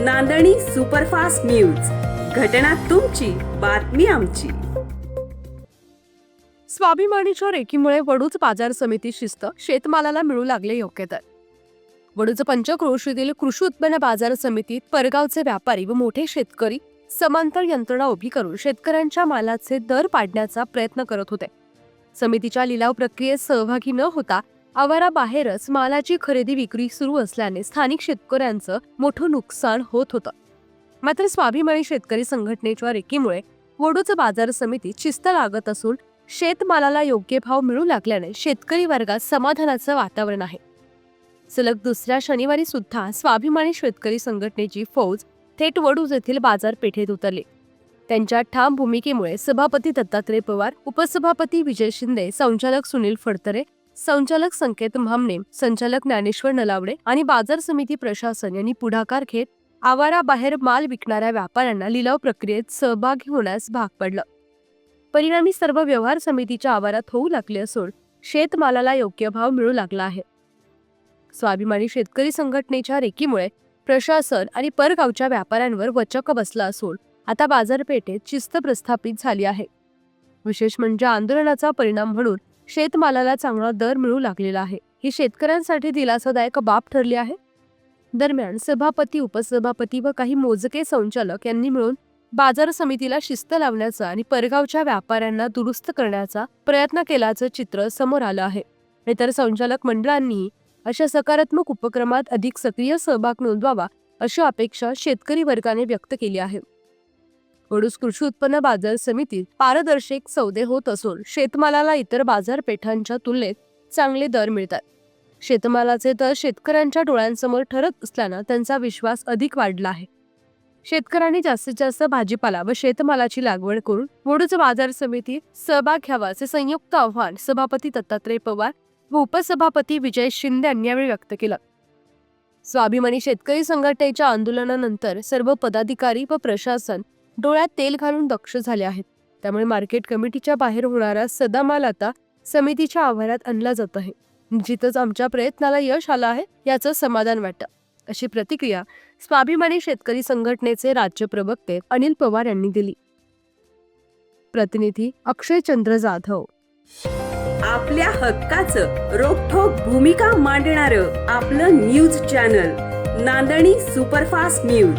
नांदणी superfast news. घटना तुमची बातमी आमची. स्वाभिमानीच्या रेकीमुळे वडूच बाजार समिती शिस्त शेतमालाला मिळू लागले योग्य दर वडूच पंचक्रोशीतील कृषी उत्पन्न बाजार समितीत परगावचे व्यापारी व मोठे शेतकरी समांतर यंत्रणा उभी करून शेतकऱ्यांच्या मालाचे दर पाडण्याचा प्रयत्न करत होते. समितीच्या लिलाव प्रक्रियेत सहभागी न होता आवाराबाहेरच मालाची खरेदी विक्री सुरू असल्याने स्थानिक शेतकऱ्यांचं मोठं नुकसान होत होतं. मात्र स्वाभिमानी शेतकरी संघटनेच्या रेकीमुळे वडूच बाजार समितीत शिस्त लागत असून शेतमालाला योग्य भाव मिळू लागल्याने शेतकरी वर्गात समाधानाचं वातावरण आहे. सलग दुसऱ्या शनिवारी सुद्धा स्वाभिमानी शेतकरी संघटनेची फौज थेट वडूज येथील बाजारपेठेत उतरली. त्यांच्या ठाम भूमिकेमुळे सभापती दत्तात्रय पवार उपसभापती विजय शिंदे संचालक सुनील फडतरे संचालक संकेत म्हामणे संचालक ज्ञानेश्वर नलावडे आणि बाजार समिती प्रशासन यांनी पुढाकार घेत आवाराबाहेर माल विकणाऱ्या व्यापाऱ्यांना लिलाव प्रक्रियेत सहभागी होण्यास भाग पडलं. परिणामी सर्व व्यवहार समितीच्या आवारात होऊ लागले असून शेतमालाला योग्य भाव मिळू लागला आहे. स्वाभिमानी शेतकरी संघटनेच्या रेकीमुळे प्रशासन आणि परगावच्या व्यापाऱ्यांवर वचक बसला असून आता बाजारपेठेत शिस्त प्रस्थापित झाली आहे. विशेष म्हणजे आंदोलनाचा परिणाम म्हणून शेतमालाला चांगला दर मिळू लागलेला आहे. ही शेतकऱ्यांसाठी दिलासादायक बाब ठरली आहे. दरम्यान सभापती उपसभापती व काही मोजके संचालक यांनी मिळून बाजार समितीला शिस्त लावण्याचा आणि परगावच्या व्यापाऱ्यांना दुरुस्त करण्याचा प्रयत्न केल्याचं चित्र समोर आलं आहे. इतर संचालक मंडळांनी अशा सकारात्मक उपक्रमात अधिक सक्रिय सहभाग नोंदवावा अशी अपेक्षा शेतकरी वर्गाने व्यक्त केली आहे. वडूस कृषी उत्पन्न बाजार समितीत पारदर्शक सौदे होत असून शेतमालाला इतर बाजारपेठांच्या तुलनेत चांगले दर मिळतात. शेतमालाचे दर शेतकऱ्यांच्या डोळ्यांसमोर ठरत असल्यानं त्यांचा विश्वास अधिक वाढला आहे. शेतकऱ्यांनी जास्तीत जास्त भाजीपाला व शेतमालाची लागवड करून वडूच बाजार समितीत सहभाग घ्यावा असे संयुक्त आव्हान सभापती दत्तात्रय पवार व उपसभापती विजय शिंदे यांनी यावेळी व्यक्त केलं. स्वाभिमानी शेतकरी संघटनेच्या आंदोलनानंतर सर्व पदाधिकारी व प्रशासन डोळ्यात तेल घालून दक्ष झाले आहेत. त्यामुळे मार्केट कमिटीच्या बाहेर होणारा सदा माल आता समितीच्या आवारात आणला जात आहे. जिथंच आमच्या प्रयत्नाला यश आलं आहे याचं समाधान वाटतं. अशी प्रतिक्रिया स्वाभिमानी शेतकरी संघटनेचे राज्य प्रवक्ते अनिल पवार यांनी दिली. प्रतिनिधी अक्षय चंद्र जाधव. आपल्या हक्काचं रोखठोक भूमिका मांडणार आपलं न्यूज चॅनल नांदणी सुपरफास्ट न्यूज.